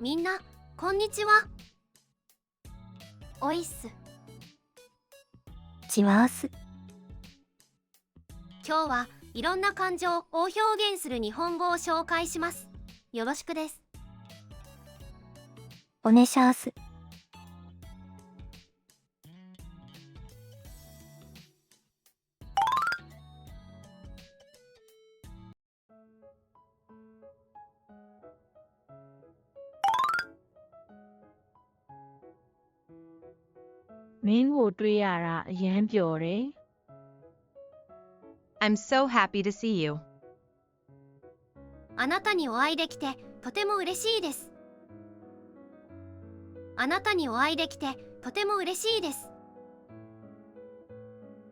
みんなこんにちはおいっすちわーす。今日はいろんな感情を表現する日本語を紹介しますよろしくですおねしゃーす。 မင်းကိုတွေ့ရတာအရန်ပျော်တယ် I'm so happy to see you. あなたにお会いできてとても嬉しいですあなたにお会いできてとても嬉しいです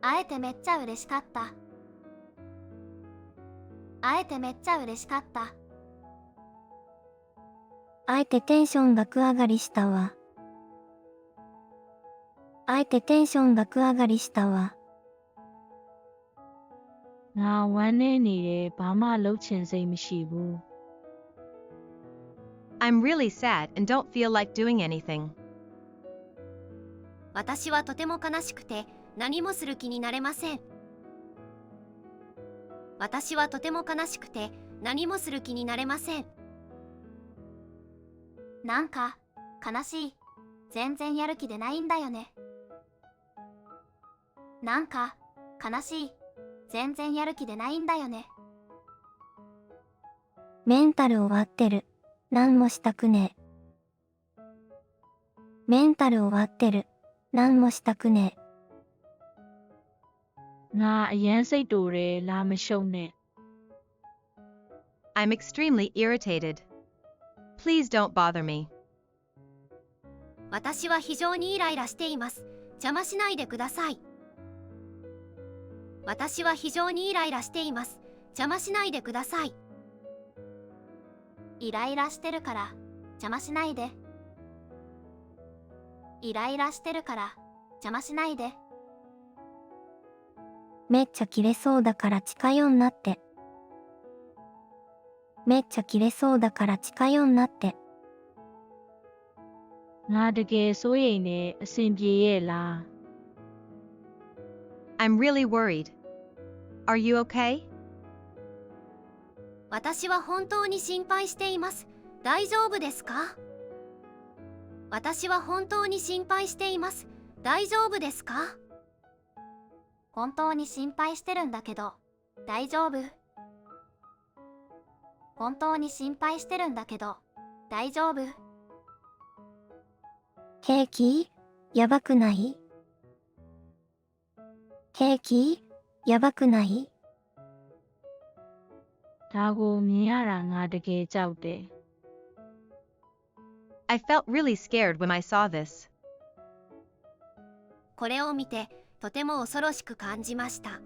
会えてめっちゃ嬉しかった会えてめっちゃ嬉しかったあえてテンション爆上がりしたわ。 あえてテンション爆上がりしたわ。 ငါဝမ်းနေနေတယ်ဘာမှလှုပ်ချင်စိတ်မရှိဘူး I'm really sad and don't feel like doing anything. 私はとても悲しくて何もする気になれません私はとても悲しくて何もする気になれませんなんか悲しい全然やる気でないんだよね なんか悲しい全然やる気でないんだよねメンタル終わってる。なんもしたくねえ。メンタル終わってる。なんもしたくねえ。 ငါအရန်စိတ်တူတယ်လာမရှုံနဲ့ I'm extremely irritated. Please don't bother me. 私は非常にイライラしています邪魔しないでください 私は非常にイライラしています邪魔しないでくださいイライラしてるから邪魔しないでイライラしてるから邪魔しないでめっちゃ切れそうだから近寄んなって。めっちゃ切れそうだから近寄んなって。 ငါတကယ်စိုးရိမ်နေအဆင်ပြေရဲ့လား I'm really worried. Are you okay? 私は本当に心配しています。大丈夫ですか？私は本当に心配しています。大丈夫ですか？本当に心配してるんだけど大丈夫？本当に心配してるんだけど大丈夫？平気やばくない？平気やばくない？だがでけちゃうで。I felt really scared when I saw this. これを見てとても恐ろしく感じました。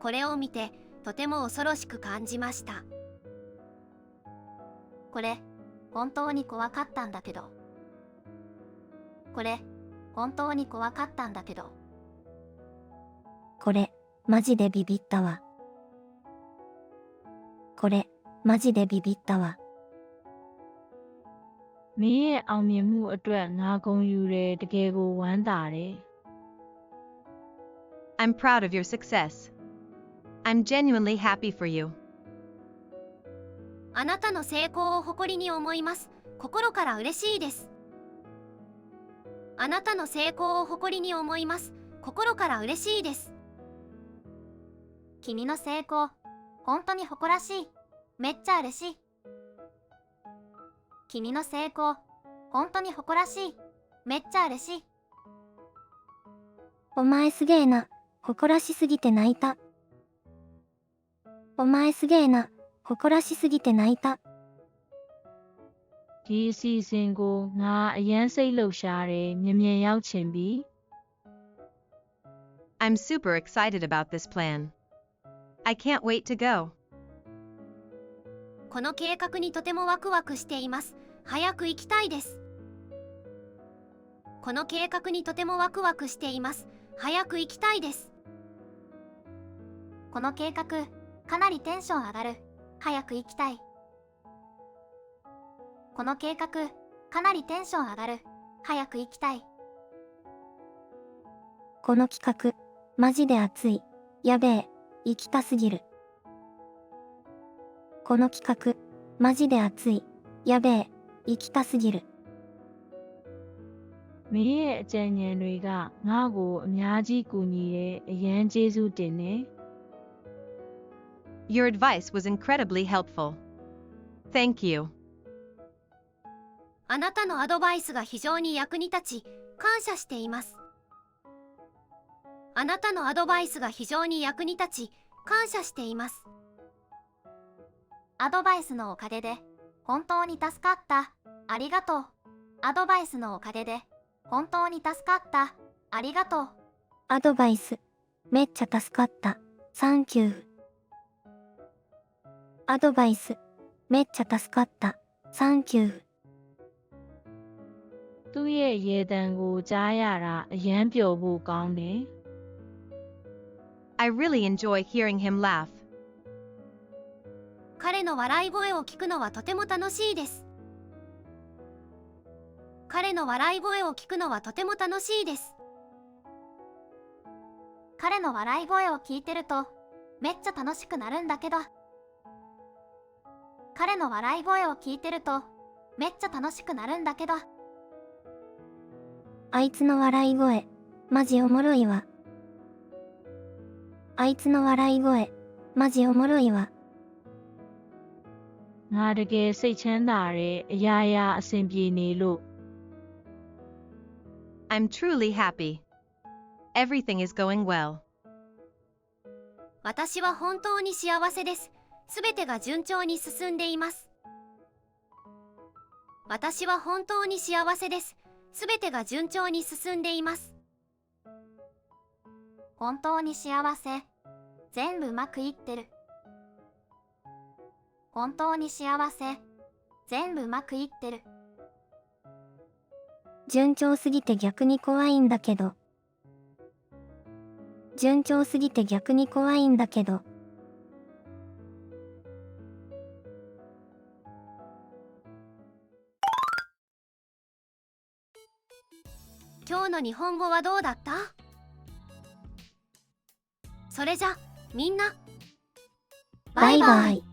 これを見てとても恐ろしく感じました。これ本当に怖かったんだけど。これ本当に怖かったんだけど。これ、マジでビビったわ。これ、マジでビビったわ。 မင်းရဲ့အောင်မြင်မှုအတွက်ငါဂုဏ်ယူတယ်တကယ်ကိုဝမ်းသာတယ် I'm proud of your success. I'm genuinely happy for you. あなたの成功を誇りに思います心から嬉しいですあなたの成功を誇りに思います心から嬉しいです 君の成功本当に誇らしいめっちゃ嬉しい君の成功本当に誇らしいめっちゃ嬉しいお前すげえな。誇らしすぎて泣いた。お前すげえな。誇らしすぎて泣いた。 ဒီအစီအစဉ်ကိုငါအရန်စိတ်လှုပ်ရှားတယ်မြင်မြင်ရောက်ချင်ပြီ I'm super excited about this plan. I can't wait to go. この計画にとてもワクワクしています早く行きたいですこの計画にとてもワクワクしています早く行きたいですこの計画かなりテンション上がる早く行きたいこの計画、かなりテンション上がる。早く行きたい。この企画、マジで熱い。やべえ、行きたすぎる。この企画、マジで熱い。やべえ、行きたすぎる。 မင်းရဲ့အကြံဉာဏ်တွေကငါ့ကိုအများကြီးကူညီတယ်အရန်ကျေးဇူးတင်တယ် Your advice was incredibly helpful. Thank you. あなたのアドバイスが非常に役に立ち、感謝しています。 あなたのアドバイスが非常に役に立ち、感謝しています。アドバイスのおかげで、本当に助かった。ありがとう。アドバイスのおかげで、本当に助かった。ありがとう。アドバイス、めっちゃ助かった。サンキュー。アドバイス、めっちゃ助かった。サンキュー。 သူ့ရဲ့ရေတံကိုကြားရတာအရန်ပျော်ဖို့ကောင်းတယ် I really enjoy hearing him laugh. 彼の笑い声を聞くのはとても楽しいです。彼の笑い声を聞くのはとても楽しいです。彼の笑い声を聞いてるとめっちゃ楽しくなるんだけど。彼の笑い声を聞いてるとめっちゃ楽しくなるんだけど。あいつの笑い声、マジおもろいわ。あいつの笑い声、マジおもろいわ。 ငါတကယ်စိတ်ချမ်းသာတယ်အရာရာအဆင်ပြေနေလို့ I'm truly happy. Everything is going well. 私は本当に幸せです。すべてが順調に進んでいます。私は本当に幸せです。すべてが順調に進んでいます。 本当に幸せ。全部うまくいってる。本当に幸せ。全部うまくいってる。順調すぎて逆に怖いんだけど。順調すぎて逆に怖いんだけど。今日の日本語はどうだった？それじゃ、みんな、バイバイ。